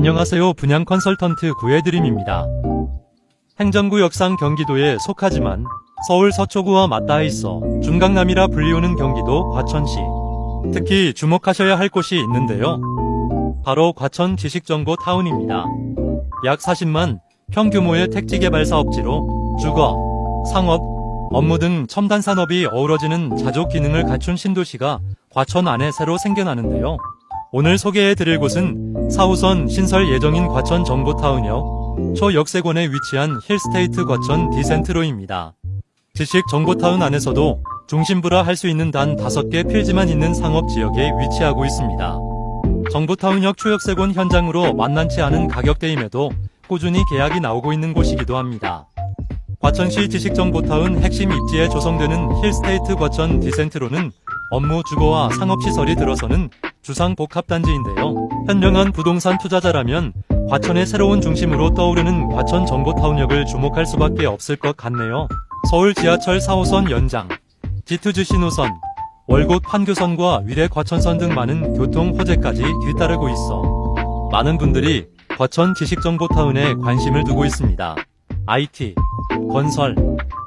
안녕하세요. 분양 컨설턴트 구해드림입니다. 행정구 역상 경기도에 속하지만 서울 서초구와 맞닿아 있어 중강남이라 불리우는 경기도 과천시. 특히 주목하셔야 할 곳이 있는데요. 바로 과천 지식정보 타운입니다. 약 40만 평규모의 택지 개발 사업지로 주거, 상업, 업무 등 첨단 산업이 어우러지는 자족 기능을 갖춘 신도시가 과천 안에 새로 생겨나는데요. 오늘 소개해 드릴 곳은 4호선 신설 예정인 과천 정보타운역 초역세권에 위치한 힐스테이트 과천 디센트로입니다. 지식 정보타운 안에서도 중심부라 할 수 있는 단 5개 필지만 있는 상업지역에 위치하고 있습니다. 정보타운역 초역세권 현장으로 만만치 않은 가격대임에도 꾸준히 계약이 나오고 있는 곳이기도 합니다. 과천시 지식정보타운 핵심 입지에 조성되는 힐스테이트 과천 디센트로는 업무 주거와 상업시설이 들어서는 주상복합단지인데요. 현명한 부동산 투자자라면 과천의 새로운 중심으로 떠오르는 과천 정보타운역을 주목할 수밖에 없을 것 같네요. 서울 지하철 4호선 연장, G2G 신호선, 월곶 판교선과 위례 과천선 등 많은 교통 호재까지 뒤따르고 있어 많은 분들이 과천 지식정보타운에 관심을 두고 있습니다. IT, 건설,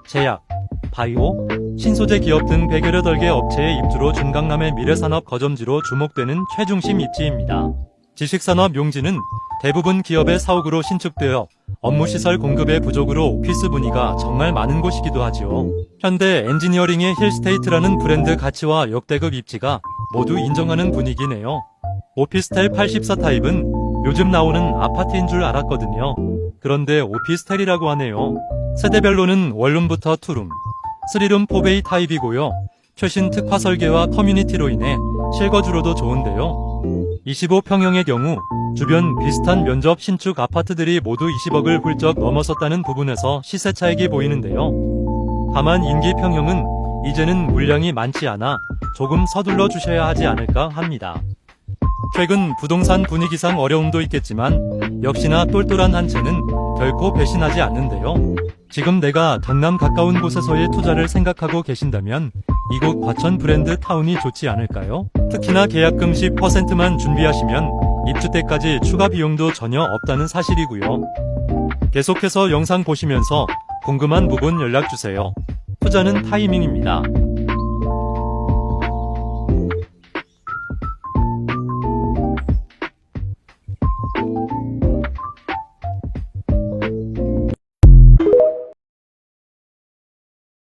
제약, 바이오, 신소재 기업 등 108개 업체의 입주로 중강남의 미래산업 거점지로 주목되는 최중심 입지입니다. 지식산업 용지는 대부분 기업의 사옥으로 신축되어 업무시설 공급의 부족으로 오피스 문의가 정말 많은 곳이기도 하지요. 현대 엔지니어링의 힐스테이트라는 브랜드 가치와 역대급 입지가 모두 인정하는 분위기네요. 오피스텔 84 타입은 요즘 나오는 아파트인 줄 알았거든요. 그런데 오피스텔이라고 하네요. 세대별로는 원룸부터 투룸, 쓰리룸 4베이 타입이고요. 최신 특화 설계와 커뮤니티로 인해 실거주로도 좋은데요. 25평형의 경우 주변 비슷한 면적 신축 아파트들이 모두 20억을 훌쩍 넘어섰다는 부분에서 시세 차익이 보이는데요. 다만 인기 평형은 이제는 물량이 많지 않아 조금 서둘러 주셔야 하지 않을까 합니다. 최근 부동산 분위기상 어려움도 있겠지만 역시나 똘똘한 한 채는 결코 배신하지 않는데요. 지금 내가 강남 가까운 곳에서의 투자를 생각하고 계신다면 이곳 과천 브랜드 타운이 좋지 않을까요? 특히나 계약금 10%만 준비하시면 입주 때까지 추가 비용도 전혀 없다는 사실이고요. 계속해서 영상 보시면서 궁금한 부분 연락주세요. 투자는 타이밍입니다.